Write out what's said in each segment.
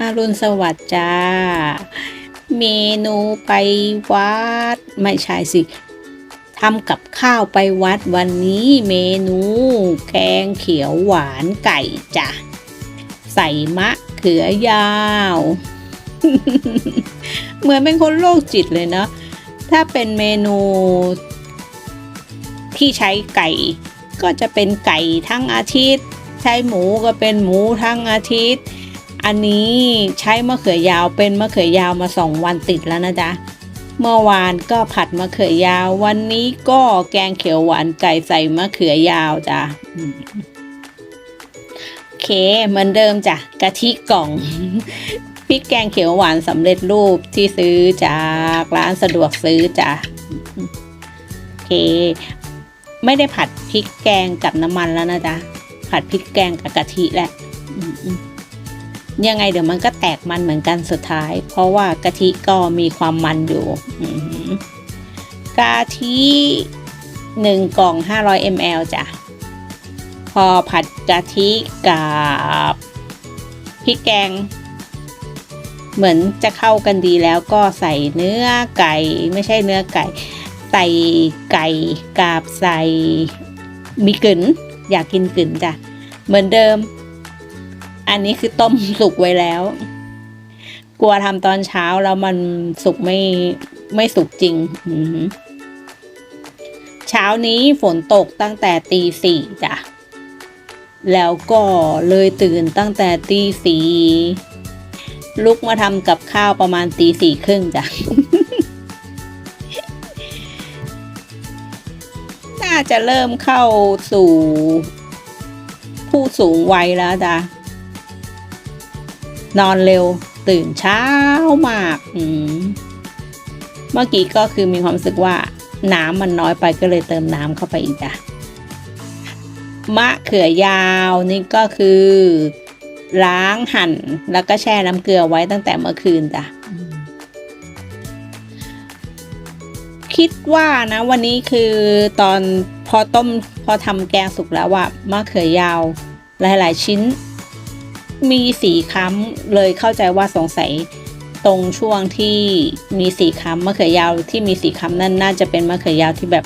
อรุณสวัสดิ์จ้า เมนูไปวัด ไม่ใช่สิทำกับข้าวไปวัดวันนี้เมนู แกงเขียวหวานไก่จ้ะ ใส่มะเขือยาว เหมือนเป็นคนโรคจิตเลยเนาะถ้าเป็นเมนู ที่ใช้ไก่ ก็จะเป็นไก่ทั้งอาทิตย์ ใช้หมูก็เป็นหมูทั้งอาทิตย์ อันนี้ใช้มะเขือยาวเป็นมะเขือยาวมาสองวันติดแล้วนะจ๊ะเมื่อวานก็ผัดมะเขือยาว วันนี้ก็แกงเขียวหวานไก่ใส่มะเขือยาวจ้ะโอเคเหมือนเดิมจ้ะกะทิกล่องพริกแกงเขียวหวานสำเร็จรูปที่ซื้อจากร้านสะดวกซื้อจ้ะโอเค ไม่ได้ผัดพริกแกงกับน้ำมันแล้วนะจ๊ะผัดพริกแกงกับกะทิแหละ ยังไงเดี๋ยวมันก็แตกมันเหมือนกันสุดท้าย เพราะว่ากะทิก็มีความมันอยู่กะทิหนึ่งกล่อง 500 ml จ้ะ พอผัดกะทิกับพริกแกง เหมือนจะเข้ากันดีแล้วก็ใส่เนื้อไก่ไม่ใช่เนื้อไก่ ใส่ไก่กับใส่มีกึ๋นอยากกินกึ๋นจ้ะ เหมือนเดิม อันนี้คือต้มสุกไว้แล้ว กลัวทำตอนเช้าแล้วมันสุกไม่ไม่สุกจริงเช้านี้ฝนตกตั้งแต่ตีสี่จ้ะ แล้วก็เลยตื่นตั้งแต่ตีสี่ลุกมาทำกับข้าวประมาณตีสี่ครึ่งจ้ะ น่าจะเริ่มเข้าสู่ผู้สูงวัยแล้วจ้ะ นอนเร็วตื่นเช้ามากอืมเมื่อกี้ก็คือมีความรู้สึกว่า น้ำมันน้อยไปก็เลยเติมน้ำเข้าไปอีกจ้ะมะเขือยาวนี่ก็คือ ล้างหั่นแล้วก็แช่น้ำเกลือไว้ตั้งแต่เมื่อคืนจ้ะคิดว่านะวันนี้คือตอนพอต้มพอทำแกงสุกแล้วว่ามะเขือยาวหลาย ๆ ชิ้น มีสีค้ำเลยเข้าใจว่าสงสัยตรงช่วงที่มีสีค้ำมะเขือยาวที่มีสีค้ำนั่นน่าจะเป็นมะเขือยาวที่แบบ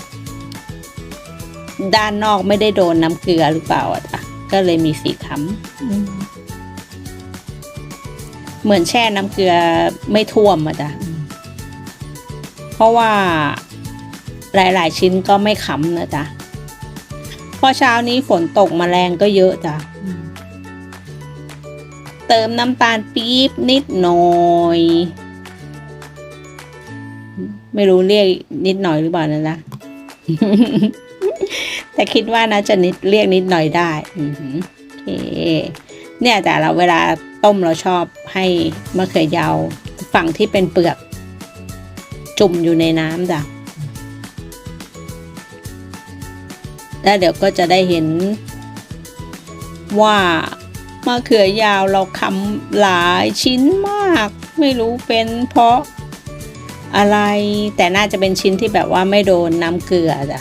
ด้านนอกไม่ได้โดนน้ำเกลือหรือเปล่าอะจ้ะก็เลยมีสีค้ำอืมเหมือนแช่น้ำเกลือไม่ท่วมอะจ้ะเพราะว่าหลาย ๆ ชิ้นก็ไม่ค้ำนะจ๊ะพอเช้านี้ฝนตกมแมลงก็เยอะจ้ะ เติมน้ำตาลปี๊บนิดหน่อย ไม่รู้เรียกนิดหน่อยหรือเปล่านะนะแต่คิดว่านะจะนิดเรียกนิดหน่อยได้อืโอเคเนี่ยแต่เราเวลาต้มเราชอบให้มะเขือยาวฝั่งที่เป็นเปลือก จุ่มอยู่ในน้ำจ้ะแล้วเดี๋ยวก็จะได้เห็นว่า มะเขือยาวเราคำหลายชิ้นมาก ไม่รู้เป็นเพราะอะไรแต่น่าจะเป็นชิ้นที่แบบว่าไม่โดนน้ำเกลือจ้ะ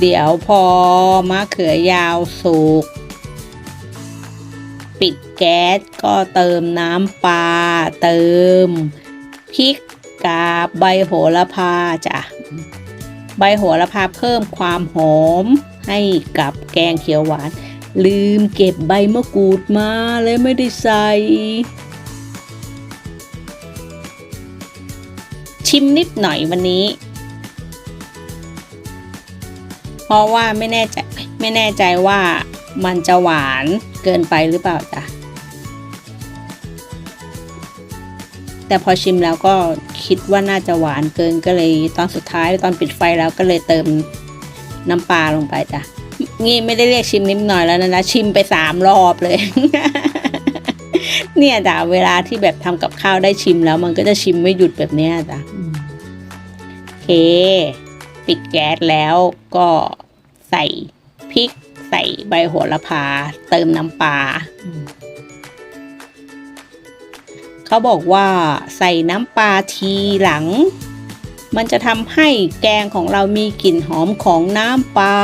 เดี๋ยวพอมะเขือยาวสุกปิดแก๊สก็เติมน้ำปลาเติมพริกกาบใบโหระพาจ้ะใบโหระพาเพิ่มความหอมให้กับแกงเขียวหวาน ลืมเก็บใบมะกรูดมาเลยไม่ได้ใส่ ชิมนิดหน่อยวันนี้ เพราะว่าไม่แน่ใจไม่แน่ใจว่ามันจะหวานเกินไปหรือเปล่าจ้ะแต่พอชิมแล้วก็คิดว่าน่าจะหวานเกินก็เลยตอนสุดท้ายตอนปิดไฟแล้วก็เลยเติมน้ำปลาลงไปจ้ะ นี่ไม่ได้เรียกชิมนิดหน่อยแล้วนะนะชิมไปสามรอบเลย เนี่ยจ้ะเวลาที่แบบทำกับข้าวได้ชิมแล้ว มันก็จะชิมไม่หยุดแบบเนี้ยจ้ะโอเค ปิดแก๊สแล้วก็ใส่พริก ใส่ใบโหระพา เติมน้ำปลาเขาบอกว่าใส่น้ำปลาทีหลัง มันจะทำให้แกงของเรามีกลิ่นหอมของน้ำปลา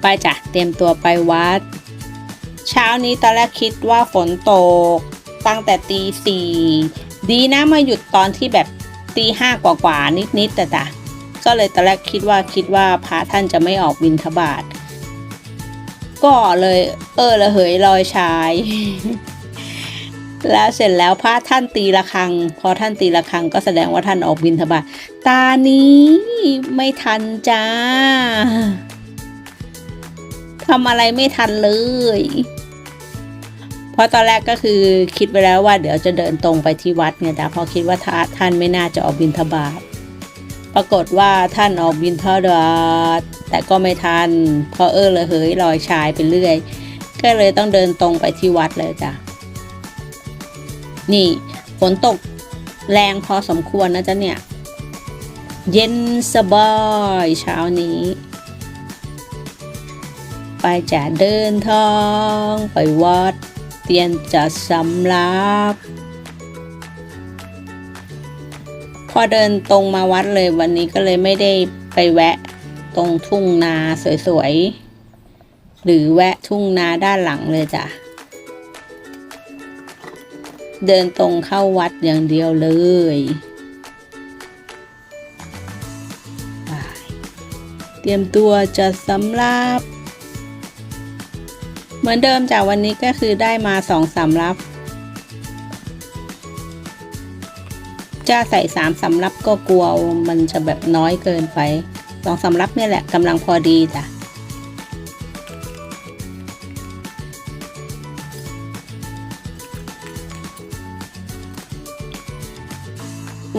ไปจ้ะเตรียมตัวไปวัด เช้านี้ตอนแรกคิดว่าฝนตก ตั้งแต่ตีสี่ดีนะมาหยุดตอนที่แบบตีห้ากว่าๆนิดๆแต่จ้ะก็เลยตอนแรกคิดว่าคิดว่าพระท่านจะไม่ออกบินทบาทก็เลย เออระเหยลอยชาย แล้วเสร็จแล้วพระท่านตีระฆัง พอท่านตีระฆังก็แสดงว่าท่านออกบินทบาทตานี้ไม่ทันจ้าทำอะไรไม่ทันเลย เพราะตอนแรกก็คือคิดไปแล้วว่าเดี๋ยวจะเดินตรงไปที่วัดไงจ้ะพราะคิดว่าท่านไม่น่าจะออกบินทบาทปรากฏว่าท่านออกบินทบาทแต่ก็ไม่ทันเพราะเออระเหยลอยชายไปเรื่อย ก็เลยต้องเดินตรงไปที่วัดเลยจ้ะ นี่ฝนตกแรงพอสมควรนะจ๊ะเนี่ย เย็นสบายเช้านี้ ไปจะเดินทางไปวัด เตรียมจะสำรับพอเดินตรงมาวัดเลยวันนี้ก็เลยไม่ได้ไปแวะตรงทุ่งนาสวยๆ หรือแวะทุ่งนาด้านหลังเลยจ้ะ เดินตรงเข้าวัดอย่างเดียวเลยเตรียมตัวจะสำรับ เหมือนเดิมจากวันนี้ก็คือได้มาสองสำรับ จะใส่สามสำรับก็กลัวมันจะแบบน้อยเกินไปสองสำรับเนี่ยแหละกำลังพอดีจ้ะ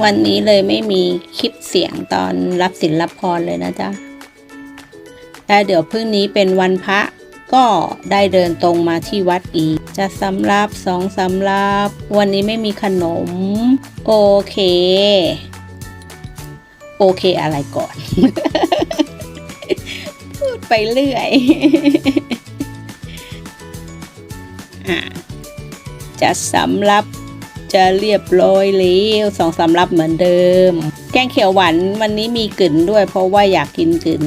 วันนี้เลยไม่มีคลิปเสียงตอนรับศิลรับพรเลยนะจ๊ะแต่เดี๋ยวพรุ่งนี้เป็นวันพระก็ได้เดินตรงมาที่วัดอีก จะสำรับสองสำรับ วันนี้ไม่มีขนม โอเค โอเคอะไรก่อน พูดไปเรื่อยอจะสำรับ จะเรียบร้อยแล้วสองสำรับเหมือนเดิม แกงเขียวหวานวันนี้มีกลิ่นด้วย เพราะว่าอยากกินกลิ่น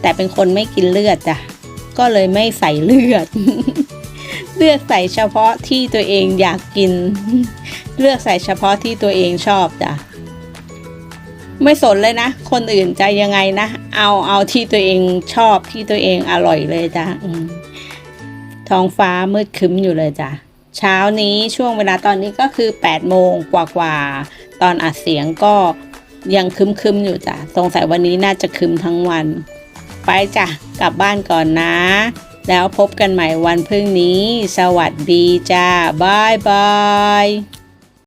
แต่เป็นคนไม่กินเลือดจ้ะก็เลยไม่ใส่เลือด เลือกใส่เฉพาะที่ตัวเองอยากกิน เลือกใส่เฉพาะที่ตัวเองชอบจ้ะไม่สนเลยนะ คนอื่นจะยังไงนะ เอาเอาที่ตัวเองชอบที่ตัวเองอร่อยเลยจ้ะท้องฟ้ามืดคึ้มอยู่เลยจ้ะ เช้านี้ช่วงเวลาตอนนี้ก็คือ 8 โมงกว่าๆ ตอนอัดเสียงก็ยังคึมๆอยู่จ้ะ สงสัยวันนี้น่าจะคึมทั้งวัน ไปจ้ะ กลับบ้านก่อนนะ แล้วพบกันใหม่วันพรุ่งนี้ สวัสดีจ้าบายบาย